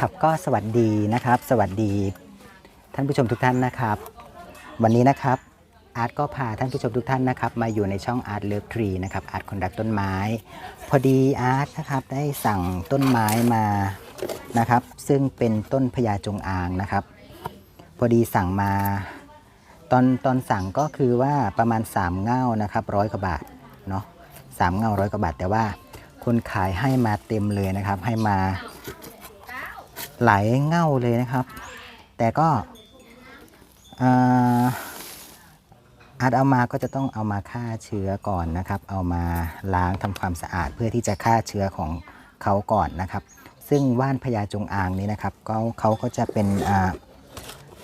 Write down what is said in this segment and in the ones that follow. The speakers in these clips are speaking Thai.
ครับก็สวัสดีนะครับ สวัสดีท่านผู้ชมทุกท่านนะครับ วันนี้นะครับอาร์ตก็พาท่านผู้ชมทุกท่านนะครับ มาอยู่ในช่องอาร์ตเลิฟทรีนะครับอาร์ตคนรักต้นไม้ พอดีอาร์ตนะครับได้สั่งต้นไม้มานะครับ ซึ่งเป็นต้นพญาจงอางนะครับ พอดีสั่งมาตอนตอนสั่งก็คือว่าประมาณ 3 เง่านะครับร้อยกว่าบาทเนาะสามเง่าร้อยกว่าบาท แต่ว่าคนขายให้มาเต็มเลยนะครับ ให้มา ไหลเง่าเลยนะครับ แต่ก็อ่อาจเอามาก็จะต้องเอามาฆ่าเชื้อก่อนนะครับ เอามาล้างทำความสะอาดเพื่อที่จะฆ่าเชื้อของเขาก่อนนะครับ ซึ่งว่านพญาจงอางนี้นะครับก็เขาก็จะเป็น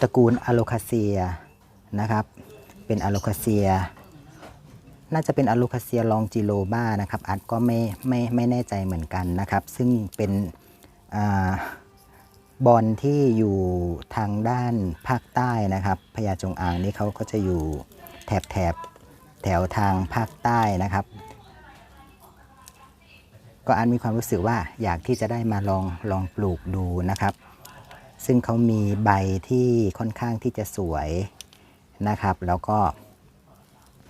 ตระกูลอะโลคาเซียนะครับ เป็นอะโลคาเซีย น่าจะเป็นอะโลคาเซียลองจิโลบ้านะครับอาร์ตก็ไม่ไม่ไม่แน่ใจเหมือนกันนะครับ ซึ่งเป็นอา บอลที่อยู่ทางด้านภาคใต้นะครับพญาจงอางนี่เขาก็จะอยู่แถบแถบแถวทางภาคใต้นะครับ ก็อันมีความรู้สึกว่าอยากที่จะได้มาลองลองปลูกดูนะครับ ซึ่งเขามีใบที่ค่อนข้างที่จะสวยนะครับ แล้วก็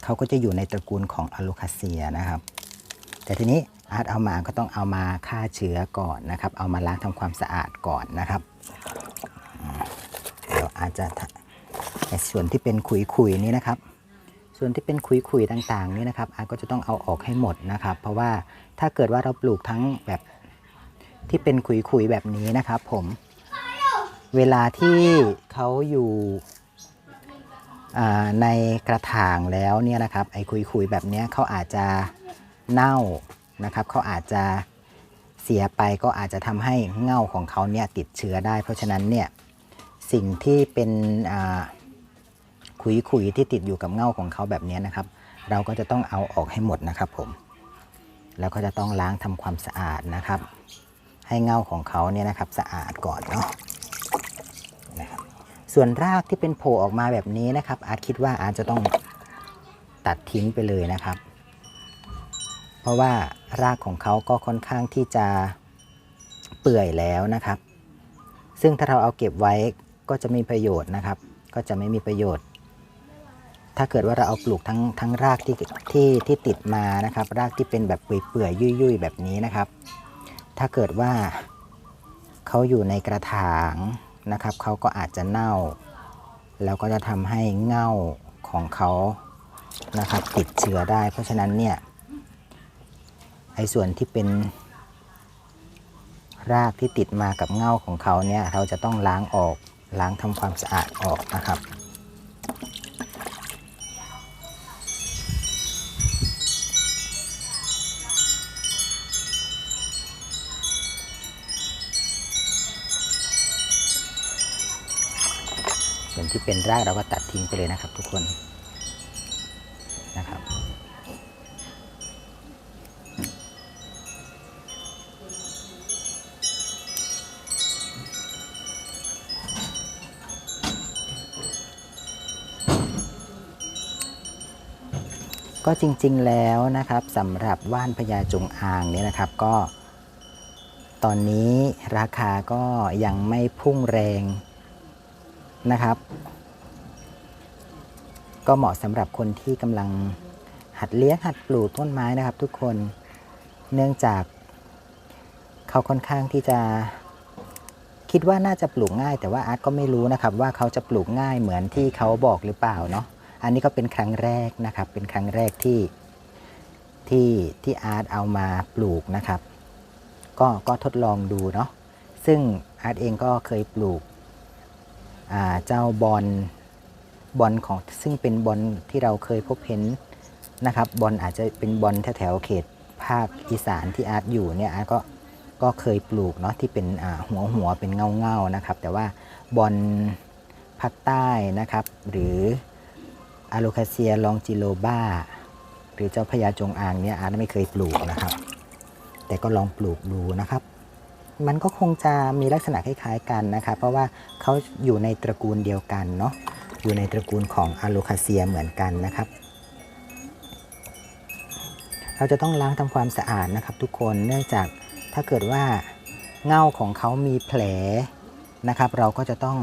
เขาก็จะอยู่ในตระกูลของอะโลคาเซียนะครับ แต่ทีนี้ อาเอามาก็ต้องเอามาฆ่าเชื้อก่อนนะครับ เอามาล้างทำความสะอาดก่อนนะครับเดี๋ยวอาจจะทะในส่วนที่เป็นขุยๆนี้นะครับ ส่วนที่เป็นขุยๆต่างๆนี่นะครับอาก็จะต้องเอาออกให้หมดนะครับ เพราะว่าถ้าเกิดว่าเราปลูกทั้งแบบที่เป็นขุยๆแบบนี้นะครับ ผมเวลาที่เขาอยู่ในกระถางแล้วเนี่ยนะครับ ไอ้คุยๆแบบนี้เขาอาจจะเน่า นะครับเขาอาจจะเสียไปก็อาจจะทำให้เง่าของเขาเนี่ยติดเชื้อได้ เพราะฉะนั้นเนี่ยสิ่งที่เป็นอ่าขุยๆที่ติดอยู่กับเง่าของเขาแบบนี้นะครับ เราก็จะต้องเอาออกให้หมดนะครับผมแล้วก็จะต้องล้างทำความสะอาดนะครับ ให้เง่าของเขาเนี่ยนะครับสะอาดก่อนเนาะนะครับส่วนรากที่เป็นโผล่ออกมาแบบนี้นะครับ อาจคิดว่าอาจจะต้องตัดทิ้งไปเลยนะครับ ราะว่ารากของเขาก็ค่อนข้างที่จะเปื่อยแล้วนะครับ ซึ่งถ้าเราเอาเก็บไว้ก็จะมีประโยชน์นะครับ ก็จะไม่มีประโยชน์ ถ้าเกิดว่าเราเอาปลูกทั้งทั้งรากที่ที่ที่ติดมานะครับ รากที่เป็นแบบเปื่อยๆยุ่ยๆ แบบนี้นะครับ ถ้าเกิดว่าเขาอยู่ในกระถางนะครับเขาก็อาจจะเน่า แล้วก็จะทำให้เง่าของเขานะครับติดเชื้อได้ เพราะฉะนั้นเนี่ย ไอ้ส่วนที่เป็นรากที่ติดมากับเง่าของเขาเนี่ยเราจะต้องล้างออกล้างทำความสะอาดออกนะครับส่วนที่เป็นรากเราก็ตัดทิ้งไปเลยนะครับทุกคน ก็จริงๆแล้วนะครับสำหรับว่านพญาจงอางเนี่ยนะครับก็ ตอนนี้ราคาก็ยังไม่พุ่งแรงนะครับ ก็เหมาะสำหรับคนที่กำลังหัดเลี้ยงหัดปลูกต้นไม้นะครับทุกคนเนื่องจากเขาค่อนข้างที่จะคิดว่าน่าจะปลูกง่าย แต่ว่าอาร์ตก็ไม่รู้นะครับว่าเขาจะปลูกง่ายเหมือนที่เขาบอกหรือเปล่าเนาะ อันนี้ก็เป็นครั้งแรกนะครับ เป็นครั้งแรกที่ที่ที่อาร์ตเอามาปลูกนะครับ ก็ก็ทดลองดูเนาะซึ่งอาร์ตเองก็เคยปลูกเจ้าบอลบอลของซึ่งเป็นบอลที่เราเคยพบเห็นนะครับบอลอาจจะเป็นบอลแถวเขตภาคอีสานที่อาร์ตอยู่เนี่ยอาร์ตก็ก็เคยปลูกเนาะที่เป็นหัวหัวเป็นเงาเงานะครับ แต่ว่าบอลภาคใต้นะครับ หรือ อะโลคาเซียลองจิโลบ้า หรือเจ้าพญาจงอางเนี่ยอาร์ตไม่เคยปลูกนะครับ แต่ก็ลองปลูกดูนะครับ มันก็คงจะมีลักษณะคล้ายๆกันนะครับ เพราะว่าเขาอยู่ในตระกูลเดียวกันเนาะอยู่ในตระกูลของอะโลคาเซียเหมือนกันนะครับเราจะต้องล้างทำความสะอาดนะครับ ทุกคนเนื่องจากถ้าเกิดว่าเง่าของเขามีแผลนะครับ เราก็จะต้อง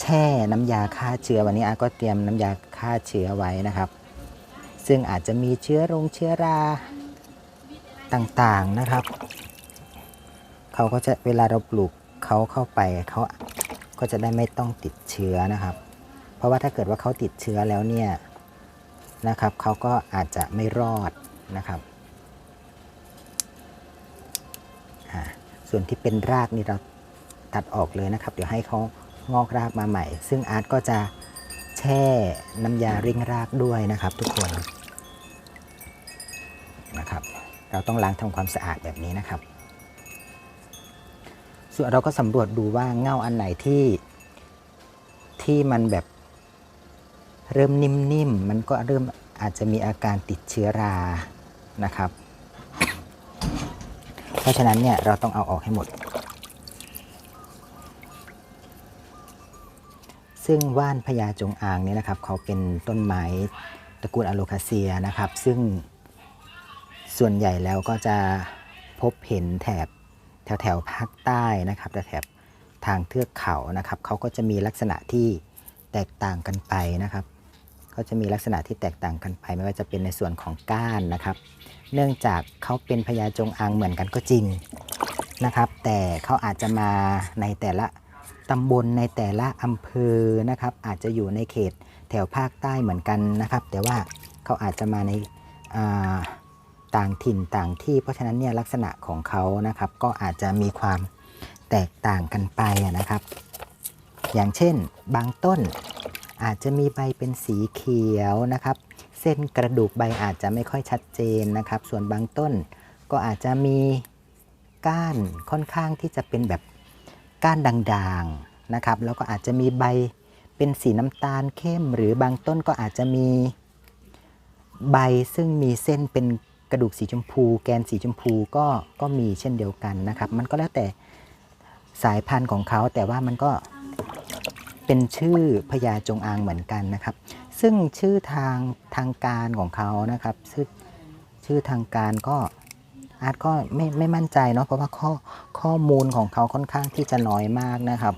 แช่น้ำยาฆ่าเชื้อวันนี้อาก็เตรียมน้ำยาฆ่าเชื้อไว้นะครับ ซึ่งอาจจะมีเชื้อรงเชื้อราต่างๆนะครับ เขาก็จะเวลาเราปลูกเขาเข้าไปเขาก็จะได้ไม่ต้องติดเชื้อนะครับ เพราะว่าถ้าเกิดว่าเขาติดเชื้อแล้วเนี่ยนะครับเขาก็อาจจะไม่รอดนะครับส่วนที่เป็นรากนี่เราตัดออกเลยนะครับ เดี๋ยวให้เขา งอกรากมาใหม่ ซึ่งอาร์ตก็จะแช่น้ำยาริ่งรากด้วยนะครับ ทุกคนนะครับ เราต้องล้างทำความสะอาดแบบนี้นะครับ ส่วนเราก็สำรวจดูว่าเง่าอันไหนที่ที่มันแบบเริ่มนิ่มๆ มันก็เริ่มอาจจะมีอาการติดเชื้อรานะครับ เพราะฉะนั้นเนี่ยเราต้องเอาออกให้หมด ซึ่งว่านพญาจงอางเนี่ยนะครับเขาเป็นต้นไม้ตระกูลอะโลคาเซียนะครับ ซึ่งส่วนใหญ่แล้วก็จะพบเห็นแถบแถวแถวภาคใต้นะครับแถบทางเทือกเขานะครับเขาก็จะมีลักษณะที่แตกต่างกันไปนะครับเขาจะมีลักษณะที่แตกต่างกันไป ไม่ว่าจะเป็นในส่วนของก้านนะครับ เนื่องจากเขาเป็นพญาจงอางเหมือนกันก็จริงนะครับ แต่เขาอาจจะมาในแต่ละ ตำบลในแต่ละอำเภอนะครับ อาจจะอยู่ในเขตแถวภาคใต้เหมือนกันนะครับ แต่ว่าเขาอาจจะมาในาต่างถิ่นต่างที่ เพราะฉะนั้นเนี่ยลักษณะของเขานะครับ ก็อาจจะมีความแตกต่างกันไปนะครับ อย่างเช่นบางต้นอาจจะมีใบเป็นสีเขียวนะครับ เส้นกระดูกใบอาจจะไม่ค่อยชัดเจนนะครับ ส่วนบางต้นก็อาจจะมีก้านค่อนข้างที่จะเป็นแบบ ก้านด่างๆนะครับแล้วก็อาจจะมีใบเป็นสีน้ำตาลเข้ม หรือบางต้นก็อาจจะมีใบซึ่งมีเส้นเป็นกระดูกสีชมพู แกนสีชมพูก็ก็มีเช่นเดียวกันนะครับ มันก็แล้วแต่สายพันธุ์ของเขาแต่ว่ามันก็เป็นชื่อพญาจงอางเหมือนกันนะครับ ซึ่งชื่อทางทางการของเขานะครับชื่อชื่อทางการก็ อาร์ตก็ไม่ไม่มั่นใจเนาะเพราะว่าข้อข้อมูลของเขาค่อนข้างที่จะน้อยมากนะครับ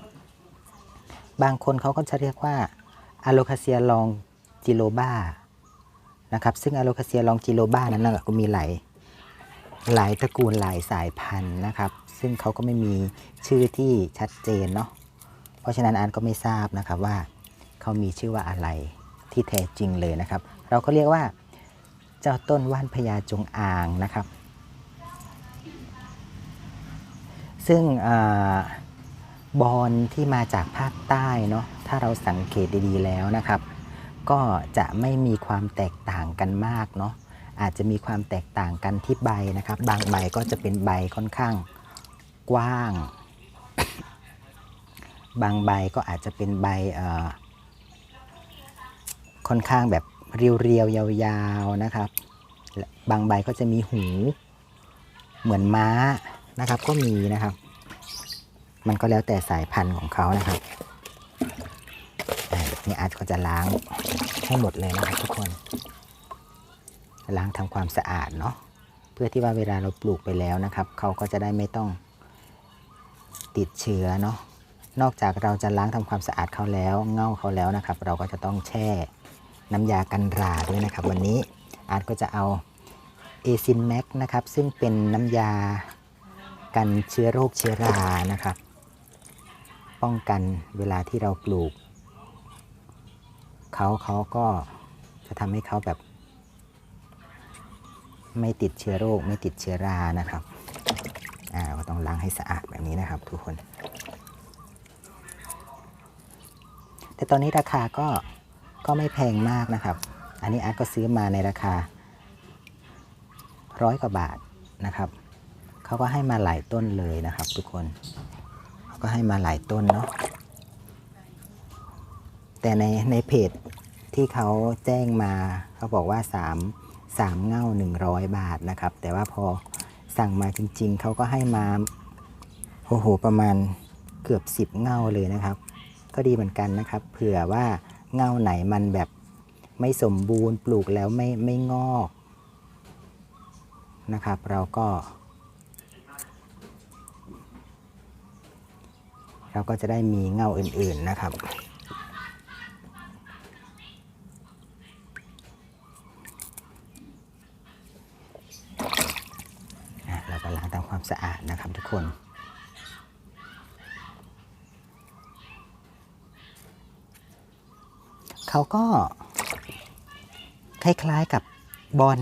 บางคนเขาก็จะเรียกว่าอะโลคาเซียลองจิโลบานะครับ ซึ่งอะโลคาเซียลองจิโลบานั้นนะก็มีหลายหลายตระกูลหลายสายพันธุ์นะครับ ซึ่งเขาก็ไม่มีชื่อที่ชัดเจนเนาะเพราะฉะนั้นอันก็ไม่ทราบนะครับว่าเขามีชื่อว่าอะไรที่แท้จริงเลยนะครับ เราก็เรียกว่าเจ้าต้นว่านพญาจงอางนะครับ ซึ่งอบอนที่มาจากภาคใต้เนาะถ้าเราสังเกตดีๆแล้วนะครับ ก็จะไม่มีความแตกต่างกันมากเนาะอาจจะมีความแตกต่างกันที่ใบนะครับ บางใบก็จะเป็นใบค่อนข้างกว้าง บางใบก็อาจจะเป็นใบค่อนข้างแบบเรียวๆยาวๆนะครับและบางใบก็จะมีหูเหมือนม้า นะครับ ก็มีนะครับ มันก็แล้วแต่สายพันธุ์ของเขานะครับนี่อาร์ตก็จะล้างให้หมดเลยนะครับทุกคน ล้างทำความสะอาดเนาะเพื่อที่ว่าเวลาเราปลูกไปแล้วนะครับ เขาก็จะได้ไม่ต้องติดเชื้อเนาะนอกจากเราจะล้างทำความสะอาดเขาแล้วเง่าเขาแล้วนะครับ เราก็จะต้องแช่น้ำยากันราด้วยนะครับ วันนี้อาร์ตก็จะเอาเอซินแม็กนะครับซึ่งเป็นน้ำยา กันเชื้อโรคเชื้อรานะครับ ป้องกันเวลาที่เราปลูกเขาเขาก็จะทำให้เขาแบบ ไม่ติดเชื้อโรคไม่ติดเชื้อรานะครับอ่าก็ต้องล้างให้สะอาดแบบนี้นะครับ ทุกคน แต่ตอนนี้ราคาก็ก็ไม่แพงมากนะครับ อันนี้อาร์ตก็ซื้อมาในราคาร้อยกว่าบาทนะครับ เขาก็ให้มาหลายต้นเลยนะครับ ทุกคนเขาก็ให้มาหลายต้นเนาะแต่ในในเพจที่เขาแจ้งมาเขาบอกว่า 3 3 เง่า 100 บาทนะครับ แต่ว่าพอสั่งมาจริง ๆ เขาก็ให้มาโอ้โหประมาณเกือบ 10 เง่าเลยนะครับ ก็ดีเหมือนกันนะครับ เผื่อว่าเง่าไหนมันแบบไม่สมบูรณ์ปลูกแล้วไม่ไม่งอกนะครับ เราก็ เราก็จะได้มีเงาอื่นๆนะครับ เราก็ล้างทำความสะอาดนะครับทุกคนเขาก็ คล้ายๆกับบอล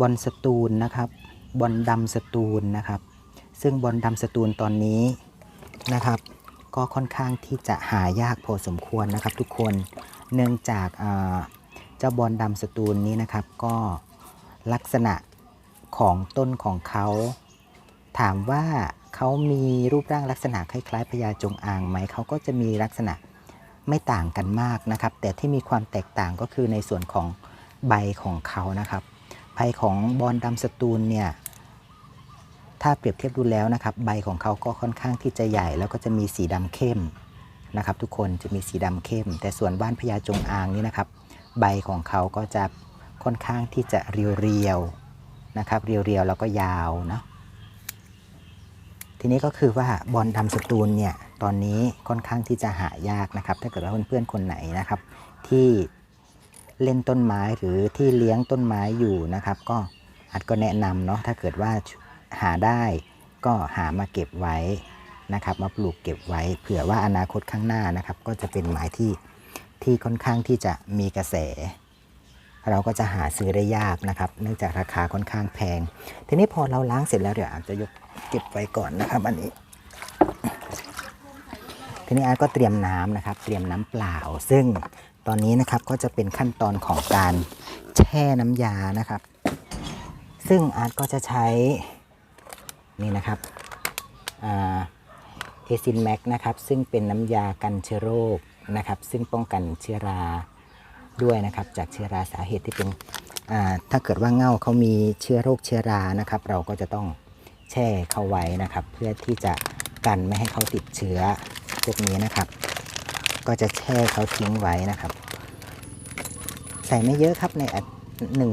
บอลสตูลนะครับบอลดำสตูลนะครับ ซึ่งบอลดำสตูลตอนนี้ นะครับ ก็ค่อนข้างที่จะหายากพอสมควรนะครับ ทุกคนเนื่องจากเจ้าบอลดำสตูลนี้นะครับ ก็ลักษณะของต้นของเขา ถามว่าเขามีรูปร่างลักษณะคล้ายๆพญาจงอางไหมเขาก็จะมีลักษณะไม่ต่างกันมากนะครับ แต่ที่มีความแตกต่างก็คือในส่วนของใบของเขานะครับใบของบอลดำสตูลเนี่ย ถ้าเปรียบเทียบดูแล้วนะครับ ใบของเขาก็ค่อนข้างที่จะใหญ่ แล้วก็จะมีสีดำเข้มนะครับ ทุกคนจะมีสีดำเข้ม แต่ส่วนบ้านพญาจงอางนี่นะครับ ใบของเขาก็จะค่อนข้างที่จะเรียวๆนะครับ เรียวๆแล้วก็ยาวเนาะทีนี้ก็คือว่าบอลดำสตูลเนี่ยตอนนี้ค่อนข้างที่จะหายากนะครับ ถ้าเกิดว่าเพื่อนๆคนไหนนะครับ ที่เล่นต้นไม้หรือที่เลี้ยงต้นไม้อยู่นะครับ ก็อาจก็แนะนำเนาะถ้าเกิดว่า หาได้ก็หามาเก็บไว้นะครับ มาปลูกเก็บไว้เผื่อว่าอนาคตข้างหน้านะครับ ก็จะเป็นไม้ที่ที่ค่อนข้างที่จะมีกระแส เราก็จะหาซื้อได้ยากนะครับ เนื่องจากราคาค่อนข้างแพง ทีนี้พอเราล้างเสร็จแล้วเดี๋ยวอาจจะยกเก็บไว้ก่อนนะครับอันนี้ ทีนี้อาร์ตก็เตรียมน้ำนะครับ เตรียมน้ำเปล่า ซึ่งตอนนี้นะครับก็จะเป็นขั้นตอนของการแช่น้ำยานะครับ ซึ่งอาร์ตก็จะใช้ นี่นะครับเอซินแม็กนะครับซึ่งเป็นน้ำยากันเชื้อโรคนะครับซึ่งป้องกันเชื้อราด้วยนะครับจากเชื้อราสาเหตุที่เป็นถ้าเกิดว่าเง่าเขามีเชื้อโรคเชื้อรานะครับ เราก็จะต้องแช่เขาไว้นะครับ เพื่อที่จะกันไม่ให้เขาติดเชื้อพวกนี้นะครับ ก็จะแช่เขาทิ้งไว้นะครับ ใส่ไม่เยอะครับในอัดหนึ่ง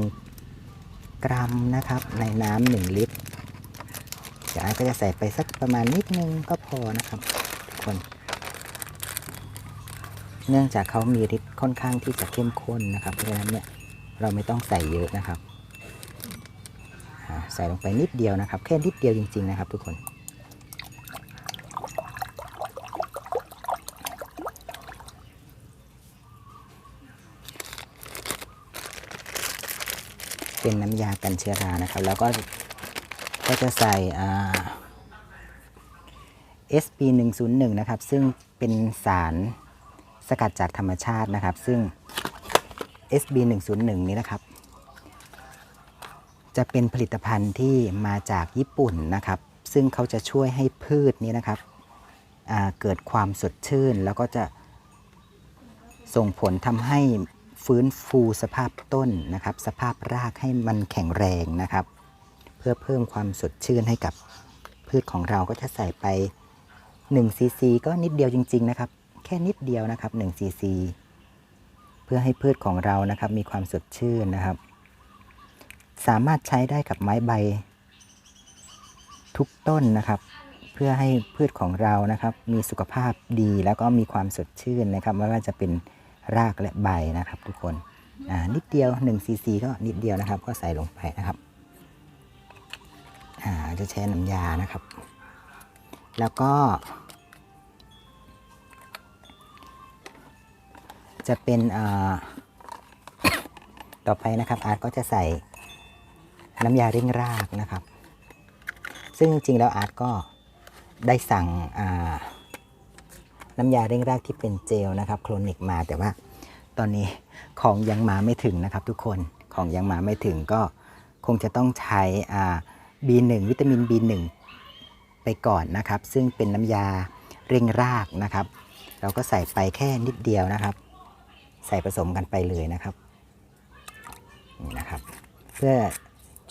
กรัมนะครับในน้ำหนึ่งลิตร ดี๋ยวอาก็จะใส่ไปสักประมาณนิดนึงก็พอนะครับ ทุกคน เนื่องจากเขามีฤทธิ์ค่อนข้างที่จะเข้มข้นนะครับเพราะฉะนั้นเนี่ยเราไม่ต้องใส่เยอะนะครับใส่ลงไปนิดเดียวนะครับ แค่นิดเดียวจริง ๆ นะครับ ทุกคนเป็นน้ำยากันเชื้อรานะครับ แล้วก็ ก็จะใส่อ่า SB 101นะครับ ซึ่งเป็นสารสกัดจากธรรมชาตินะครับ ซึ่ง SB 101นี้นะครับ จะเป็นผลิตภัณฑ์ที่มาจากญี่ปุ่นนะครับ ซึ่งเขาจะช่วยให้พืชนี้นะครับเกิดความสดชื่น แล้วก็จะส่งผลทำให้ฟื้นฟูสภาพต้นนะครับ สภาพรากให้มันแข็งแรงนะครับ พื่อเพิ่มความสดชื่นให้กับพืชของเราก็จะใส่ไป1ซีซีก็นิดเดียวจริง ๆ นะครับ แค่นิดเดียวนะครับ1ซีซีเพื่อให้พืชของเรานะครับ มีความสดชื่นนะครับ สามารถใช้ได้กับไม้ใบ ทุกต้นนะครับ เพื่อให้พืชของเรานะครับ มีสุขภาพดีแล้วก็มีความสดชื่นนะครับ ไม่ว่าจะเป็นรากและใบนะครับ ทุกคนอ่านิดเดียว1ซีซีก็นิดเดียวนะครับ ก็ใส่ลงไปนะครับ จะแช่น้ำยานะครับ แล้วก็ จะเป็นต่อไปนะครับอาร์ตก็จะใส่น้ำยาเร่งรากนะครับ ซึ่งจริงๆแล้วอาร์ตก็ได้สั่งน้ำยาเร่งรากที่เป็นเจลนะครับโคลนิกมาแต่ว่าตอนนี้ของยังมาไม่ถึงนะครับทุกคนของยังมาไม่ถึงก็คงจะต้องใช้อ่า B1 วิตามิน B1 ไปก่อนนะครับ ซึ่งเป็นน้ำยาเร่งรากนะครับ เราก็ใส่ไปแค่นิดเดียวนะครับ ใส่ผสมกันไปเลยนะครับนี่นะครับ เพื่อ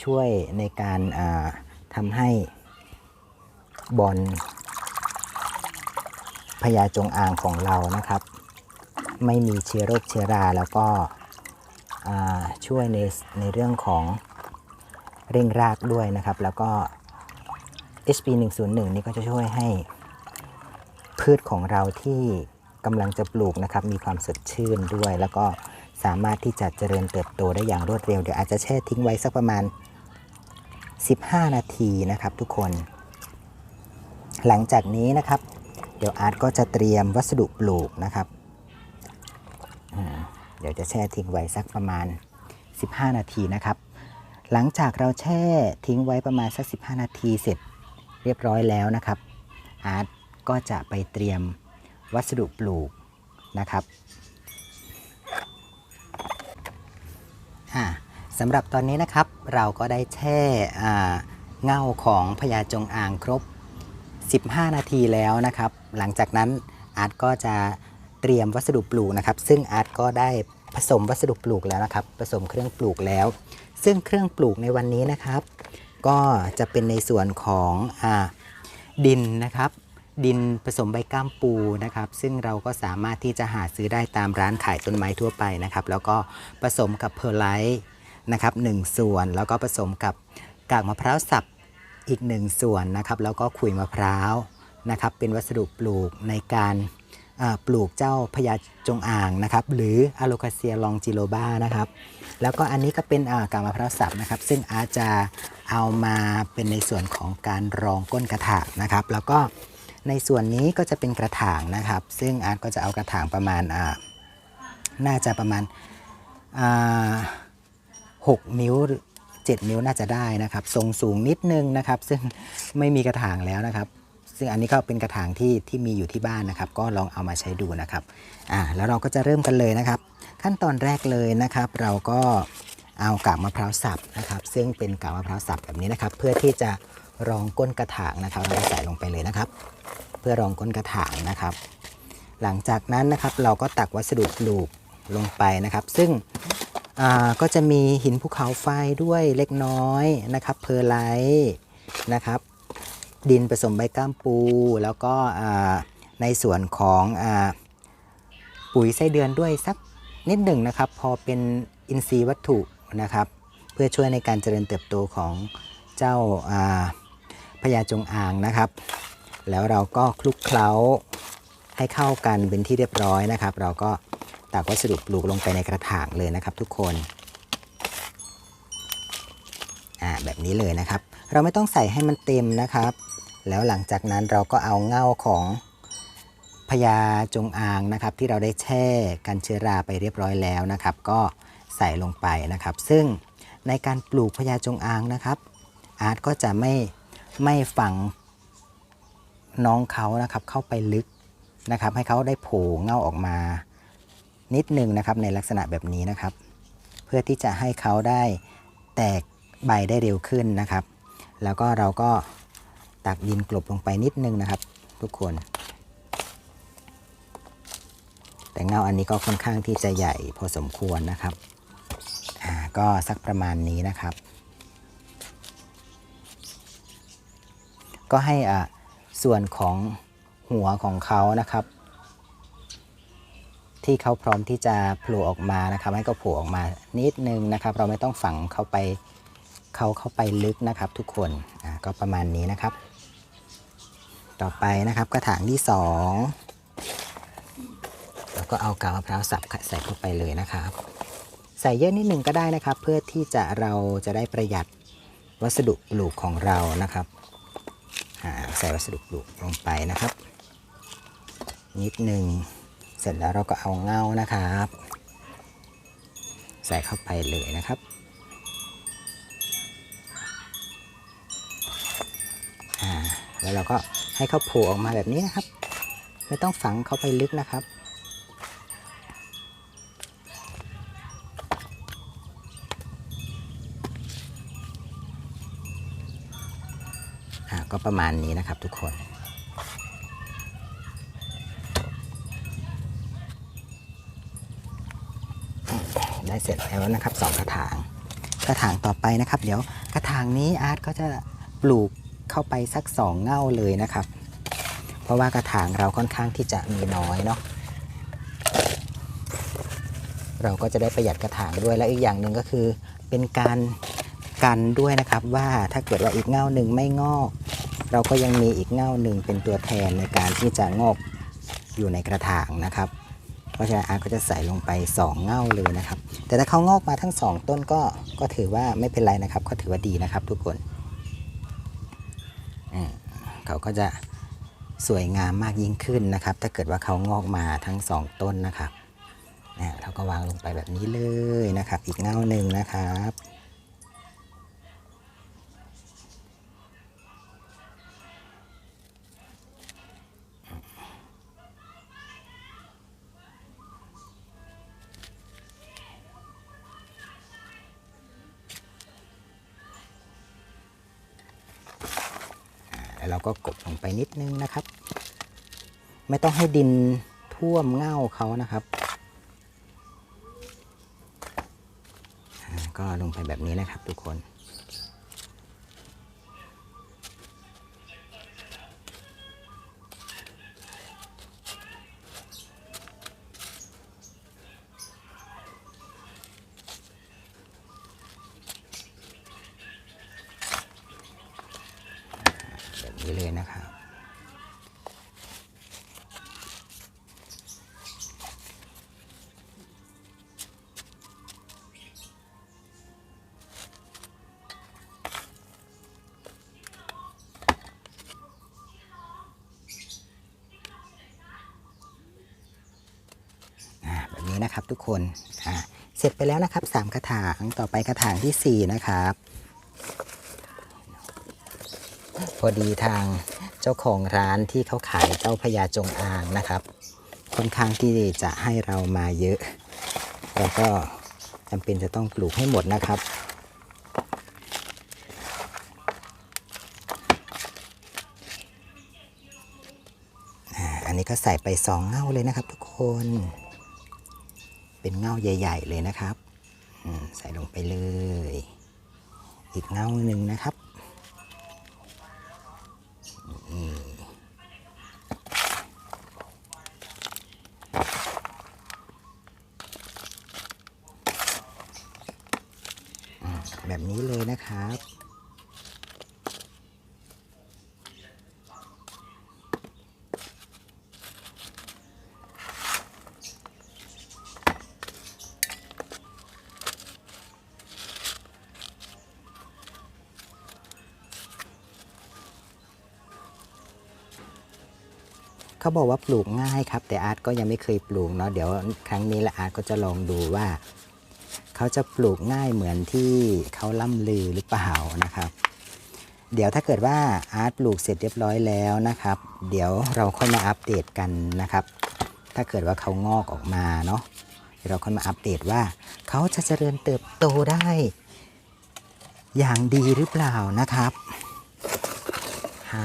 ช่วยในการาทำให้บอลพญาจงอางของเรานะครับ ไม่มีเชื้อโรคเชื้อราแล้วก็ช่วยในในเรื่องของ เร่งรากด้วยนะครับ แล้วก็ HB 101นี่ก็จะช่วยให้พืชของเราที่กำลังจะปลูกนะครับ มีความสดชื่นด้วย แล้วก็สามารถที่จะเจริญเติบโตได้อย่างรวดเร็ว เดี๋ยวอาจจะแช่ทิ้งไว้สักประมาณ 15 นาทีนะครับทุกคน หลังจากนี้นะครับ เดี๋ยวอาร์ตก็จะเตรียมวัสดุปลูกนะครับ เดี๋ยวจะแช่ทิ้งไว้สักประมาณ 15 นาทีนะครับ หลังจากเราแช่ทิ้งไว้ประมาณสัก 15 นาทีเสร็จเรียบร้อยแล้วนะครับ อาร์ตก็จะไปเตรียมวัสดุปลูกนะครับสำหรับตอนนี้นะครับเราก็ได้แช่เง่าของพญาจงอางครบ 15 นาทีแล้วนะครับ หลังจากนั้นอาร์ตก็จะเตรียมวัสดุปลูกนะครับ ซึ่งอาร์ตก็ได้ผสมวัสดุปลูกแล้วนะครับ ผสมเครื่องปลูกแล้ว ซึ่งเครื่องปลูกในวันนี้นะครับ ก็จะเป็นในส่วนของอดินนะครับ ดินผสมใบก้ามปูนะครับ ซึ่งเราก็สามารถที่จะหาซื้อได้ตามร้านขายต้นไม้ทั่วไปนะครับ แล้วก็ผสมกับเพอร์ไลท์นะครับหนึ่งส่วนแล้วก็ผสมกับกากมะพร้าวสับอีกหนึ่งส่วนนะครับ แล้วก็ขุยมะพร้าวนะครับ เป็นวัสดุปลูกในการปลูกเจ้าพญาจงอ่างนะครับ หรืออะโลคาเซียลองจิโลบ้านะครับ แล้วก็อันนี้ก็เป็นอ่ากามะพร้าวสับนะครับ ซึ่งอาจจะเอามาเป็นในส่วนของการรองก้นกระถางนะครับ แล้วก็ในส่วนนี้ก็จะเป็นกระถางนะครับ ซึ่งอาร์ตก็จะเอากระถางประมาณอ่าน่าจะประมาณอ่า6นิ้วหรือ7นิ้วน่าจะได้นะครับ ทรงสูงนิดนึงนะครับ ซึ่งไม่มีกระถางแล้วนะครับ ซึ่งอันนี้ก็เป็นกระถางที่ที่มีอยู่ที่บ้านนะครับ ก็ลองเอามาใช้ดูนะครับอ่าแล้วเราก็จะเริ่มกันเลยนะครับ ขั้นตอนแรกเลยนะครับ เราก็เอากากมะพร้าวสับนะครับ ซึ่งเป็นกากมะพร้าวสับแบบนี้นะครับ เพื่อที่จะรองก้นกระถางนะครับ เราใส่ลงไปเลยนะครับ เพื่อรองก้นกระถางนะครับ หลังจากนั้นนะครับเราก็ตักวัสดุปลูกลงไปนะครับ ซึ่งอ่าก็จะมีหินภูเขาไฟด้วยเล็กน้อยนะครับเพอร์ไลท์นะครับ ดินผสมใบก้ามปู แล้วก็ในส่วนของอปุ๋ยไส้เดือนด้วยสักนิดหนึ่งนะครับ พอเป็นอินทรีย์วัตถุนะครับ เพื่อช่วยในการเจริญเติบโตของเจ้าพญาจงอางนะครับ แล้วเราก็คลุกเคล้าให้เข้ากันเป็นที่เรียบร้อยนะครับ เราก็ตักวัสดุปลูกลงไปในกระถางเลยนะครับ ทุกคนแบบนี้เลยนะครับ เราไม่ต้องใส่ให้มันเต็มนะครับ แล้วหลังจากนั้นเราก็เอาเง่าของพญาจงอางนะครับ ที่เราได้แช่กันเชื้อราไปเรียบร้อยแล้วนะครับ ก็ใส่ลงไปนะครับ ซึ่งในการปลูกพญาจงอางนะครับ อาร์ตก็จะไม่ไม่ฝังน้องเขานะครับเข้าไปลึกนะครับ ให้เขาได้โผล่เง่าออกมานิดนึงนะครับในลักษณะแบบนี้นะครับ เพื่อที่จะให้เขาได้แตกใบได้เร็วขึ้นนะครับ แล้วก็เราก็ ตักดินกลบลงไปนิดนึงนะครับ ทุกคน แต่เงาอันนี้ก็ค่อนข้างที่จะใหญ่พอสมควรนะครับอ่าก็สักประมาณนี้นะครับ ก็ให้อ่าส่วนของหัวของเขานะครับ ที่เขาพร้อมที่จะโผล่ออกมานะครับ ให้เขาโผล่ออกมานิดนึงนะครับ เราไม่ต้องฝังเข้าไปเขาเข้าไปลึกนะครับทุกคนอ่าก็ประมาณนี้นะครับ ต่อไปนะครับกระถางที่สองเราก็เอากากมะพร้าวสับใส่เข้าไปเลยนะครับ ใส่เยอะนิดหนึ่งก็ได้นะครับ เพื่อที่จะเราจะได้ประหยัดวัสดุปลูกของเรานะครับใส่วัสดุปลูกลงไปนะครับ นิดหนึ่งเสร็จแล้วเราก็เอาเงานะครับ ใส่เข้าไปเลยนะครับอ่า แล้วเราก็ให้เขาโผล่ออกมาแบบนี้นะครับ ไม่ต้องฝังเขาไปลึกนะครับก็ประมาณนี้นะครับทุกคนได้เสร็จแล้วนะครับสองกระถาง กระถางต่อไปนะครับ เดี๋ยวกระถางนี้อาร์ตก็จะปลูก เข้าไปสักสองเง่าเลยนะครับ เพราะว่ากระถางเราค่อนข้างที่จะมีน้อยเนาะเราก็จะได้ประหยัดกระถางด้วยและอีกอย่างหนึ่งก็คือเป็นการกันด้วยนะครับว่าถ้าเกิดว่าอีกเง่าหนึ่งไม่งอก เราก็ยังมีอีกเง่าหนึ่งเป็นตัวแทนในการที่จะงอกอยู่ในกระถางนะครับ เพราะฉะนั้นอาร์ก็จะใส่ลงไป 2 เง่าเลยนะครับ แต่ถ้าเขางอกมาทั้ง 2 ต้นก็ก็ถือว่าไม่เป็นไรนะครับ ก็ถือว่าดีนะครับทุกคน เขาก็จะสวยงามมากยิ่งขึ้นนะครับ ถ้าเกิดว่าเขางอกมาทั้ง 2 ต้นนะครับนะเราก็วางลงไปแบบนี้เลยนะครับ อีกเงาหนึ่งนะครับ แล้วเราก็กบลงไปนิดนึงนะครับ ไม่ต้องให้ดินท่วมเง่าเขานะครับ ก็ลงไปแบบนี้นะครับทุกคน นะครับทุกคนอ่าเสร็จไปแล้วนะครับ3กระถางต่อไปกระถางทีสี่4นะครับพอดีทางเจ้าของร้านที่เขาขายเจ้าพญาจงอางนะครับ ค่อนข้างที่จะให้เรามาเยอะ แล้วก็จำเป็นจะต้องปลูกให้หมดนะครับอันนี้ก็ใส่ไปสองเง่าเลยนะครับทุกคน เป็นเงาใหญ่ ๆ เลยนะครับใส่ลงไปเลย อีกเงาหนึ่งนะครับแบบนี้เลยนะครับ บอกว่าปลูกง่ายครับ แต่อาร์ตก็ยังไม่เคยปลูกเนาะเดี๋ยวครั้งนี้ละอาร์ตก็จะลองดูว่า เขาจะปลูกง่ายเหมือนที่เขาล่ำลือหรือเปล่านะครับ เดี๋ยวถ้าเกิดว่าอาร์ตปลูกเสร็จเรียบร้อยแล้วนะครับ เดี๋ยวเราค่อยมาอัปเดตกันนะครับ ถ้าเกิดว่าเขางอกออกมาเนาะเดี๋ยวเราค่อยมาอัปเดตว่า เขาจะเจริญเติบโตได้ อย่างดีหรือเปล่านะครับห้า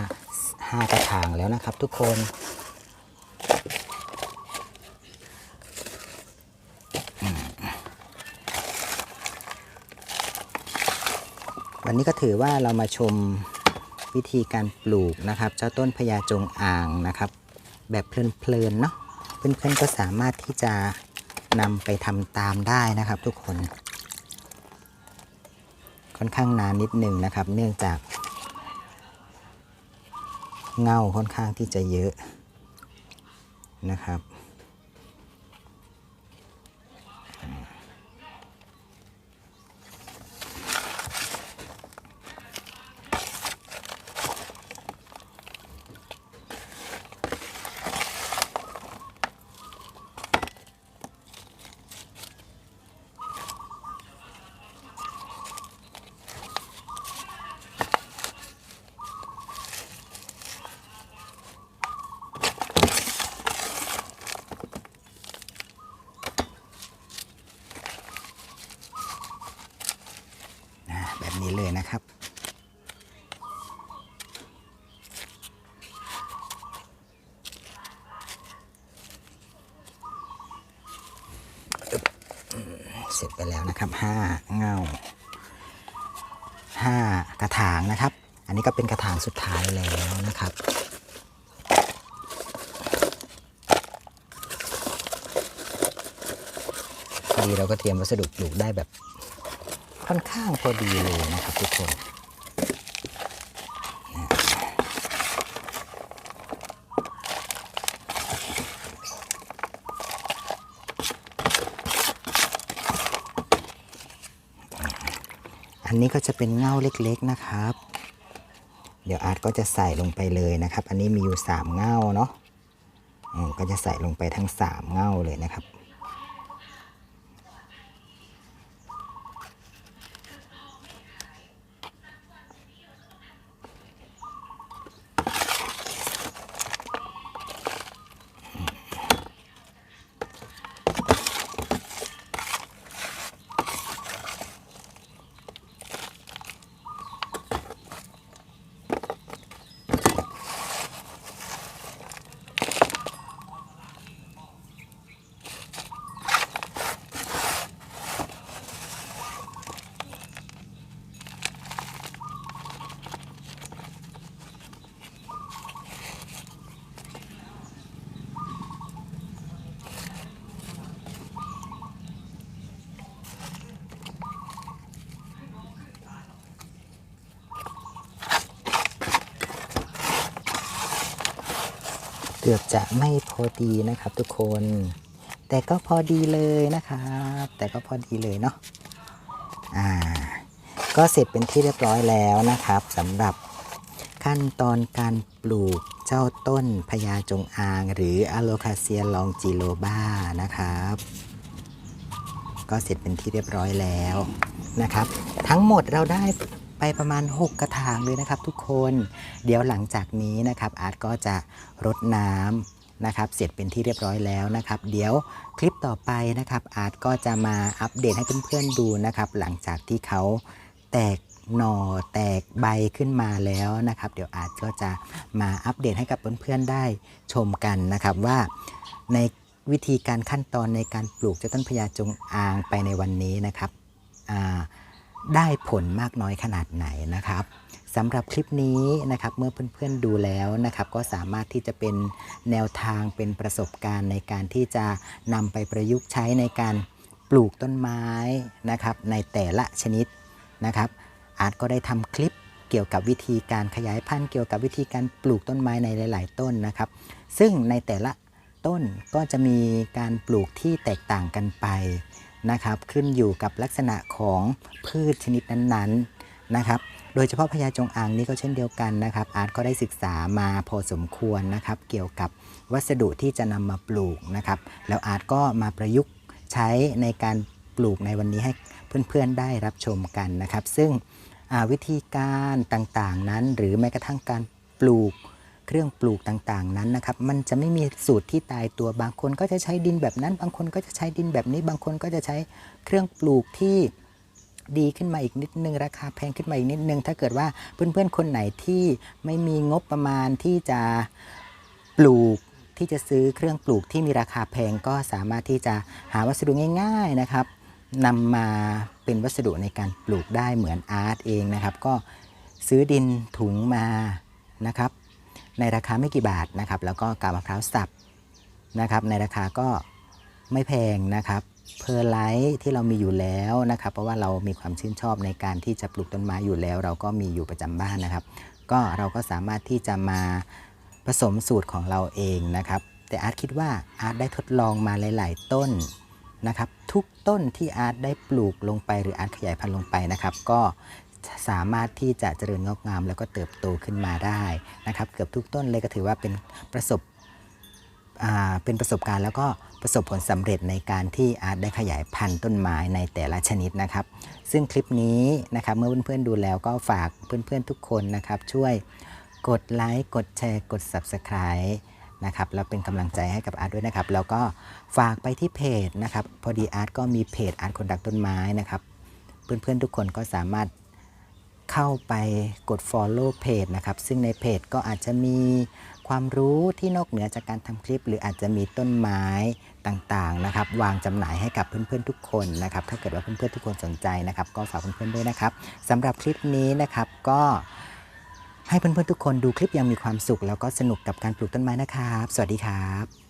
ห้ากระถางแล้วนะครับทุกคน วันนี้ก็ถือว่าเรามาชมวิธีการปลูกนะครับ เจ้าต้นพญาจงอ่างนะครับ แบบเพลินๆเนาะเพื่อนๆก็สามารถที่จะนำไปทำตามได้นะครับทุกคน ค่อนข้างนานนิดหนึ่งนะครับ เนื่องจาก เงาค่อนข้างที่จะเยอะนะครับ เสร็จไปแล้วนะครับห้าเงาห้ากระถางนะครับ อันนี้ก็เป็นกระถางสุดท้ายแล้วนะครับพอดีเราก็เตรียมวัสดุปลูกได้แบบค่อนข้างพอดีเลยนะครับทุกคน อันนี้ก็จะเป็นเง่าเล็กๆนะครับ เดี๋ยวอาร์ตก็จะใส่ลงไปเลยนะครับ อันนี้มีอยู่3เง่าเนาะอืมก็จะใส่ลงไปทั้ง3เง่าเลยนะครับ กือบจะไม่พอดีนะครับ ทุกคน แต่ก็พอดีเลยนะครับ แต่ก็พอดีเลยเนาะอ่า ก็เสร็จเป็นที่เรียบร้อยแล้วนะครับสำหรับขั้นตอนการปลูกเจ้าต้นพญาจงอาง หรืออะโลคาเซียลองจิโลบ้านะครับ ก็เสร็จเป็นที่เรียบร้อยแล้วนะครับ ทั้งหมดเราได้ ไปประมาณ 6 กระถางเลยนะครับทุกคน เดี๋ยวหลังจากนี้นะครับอาร์ตก็จะรดน้ำนะครับเสร็จเป็นที่เรียบร้อยแล้วนะครับ เดี๋ยวคลิปต่อไปนะครับอาร์ตก็จะมาอัปเดตให้เพื่อนๆดูนะครับหลังจากที่เขาแตกหน่อแตกใบขึ้นมาแล้วนะครับ เดี๋ยวอาร์ตก็จะมาอัปเดตให้กับเพื่อนๆได้ชมกันนะครับว่าในวิธีการขั้นตอนในการปลูกเจ้าต้นพญาจงอางไปในวันนี้นะครับอ่า ได้ผลมากน้อยขนาดไหนนะครับสำหรับคลิปนี้นะครับเมื่อเพื่อนๆดูแล้วนะครับ ก็สามารถที่จะเป็นแนวทางเป็นประสบการณ์ในการที่จะนำไปประยุกต์ใช้ในการปลูกต้นไม้นะครับ ในแต่ละชนิดนะครับ อาร์ตก็ได้ทำคลิปเกี่ยวกับวิธีการขยายพันธุ์เกี่ยวกับวิธีการปลูกต้นไม้ในหลาย ๆ ต้นนะครับ ซึ่งในแต่ละต้นก็จะมีการปลูกที่แตกต่างกันไป นะครับ ขึ้นอยู่กับลักษณะของพืชชนิดนั้นๆนะครับโดยเฉพาะพญาจงอางนี่ก็เช่นเดียวกันนะครับ อาร์ตก็ได้ศึกษามาพอสมควรนะครับ เกี่ยวกับวัสดุที่จะนำมาปลูกนะครับ แล้วอาร์ตก็มาประยุกต์ใช้ในการปลูกในวันนี้ให้เพื่อนๆได้รับชมกันนะครับ ซึ่งวิธีการต่างๆนั้น หรือแม้กระทั่งการปลูก เครื่องปลูกต่างๆนั้นนะครับ มันจะไม่มีสูตรที่ตายตัวบางคนก็จะใช้ดินแบบนั้น บางคนก็จะใช้ดินแบบนี้ บางคนก็จะใช้เครื่องปลูกที่ดีขึ้นมาอีกนิดนึง ราคาแพงขึ้นมาอีกนิดนึง ถ้าเกิดว่าเพื่อนๆคนไหนที่ไม่มีงบประมาณที่จะปลูกที่จะซื้อเครื่องปลูกที่มีราคาแพงก็สามารถที่จะหาวัสดุง่าย ๆนะครับนำมาเป็นวัสดุในการปลูกได้เหมือนอาร์ตเองนะครับ ก็ซื้อดินถุงมานะครับ ในราคาไม่กี่บาทนะครับแล้วก็กาบมะพร้าวสับนะครับในราคาก็ไม่แพงนะครับเพอร์ไลท์ที่เรามีอยู่แล้วนะครับ เพราะว่าเรามีความชื่นชอบในการที่จะปลูกต้นไม้อยู่แล้ว เราก็มีอยู่ประจำบ้านนะครับ ก็เราก็สามารถที่จะมาผสมสูตรของเราเองนะครับ แต่อาร์ตคิดว่าอาร์ตได้ทดลองมาหลาย ๆ ต้นนะครับ ทุกต้นที่อาร์ตได้ปลูกลงไปหรืออาร์ตขยายพันธุ์ลงไปนะครับ ก็ สามารถที่จะเจริญงอกงาม แล้วก็เติบโตขึ้นมาได้นะครับ เกือบทุกต้นเลยก็ถือว่าเป็นประสบเป็นประสบการณ์แล้วก็ประสบผลสำเร็จในการที่อาร์ตได้ขยายพันธุ์ต้นไม้ในแต่ละชนิดนะครับ ซึ่งคลิปนี้นะครับเมื่อเพื่อนๆดูแล้วก็ฝากเพื่อนๆทุกคนนะครับ ช่วยกดไลค์กดแชร์กด Subscribe นะครับแล้วเป็นกำลังใจให้กับอาร์ตด้วยนะครับ แล้วก็ฝากไปที่เพจนะครับ พอดีอาร์ตก็มีเพจอาร์ตคนรักต้นไม้นะครับ เพื่อนๆทุกคนก็สามารถ เข้าไปกด follow เพจนะครับ ซึ่งในเพจก็อาจจะมีความรู้ที่นอกเหนือจากการทำคลิป หรืออาจจะมีต้นไม้ต่างๆนะครับ วางจำหน่ายให้กับเพื่อนๆทุกคนนะครับ ถ้าเกิดว่าเพื่อนๆทุกคนสนใจนะครับ ก็ฝากเพื่อนๆด้วยนะครับสำหรับคลิปนี้นะครับก็ให้เพื่อนๆทุกคนดูคลิปอยังมีความสุข แล้วก็สนุกกับการปลูกต้นไม้นะครับ สวัสดีครับ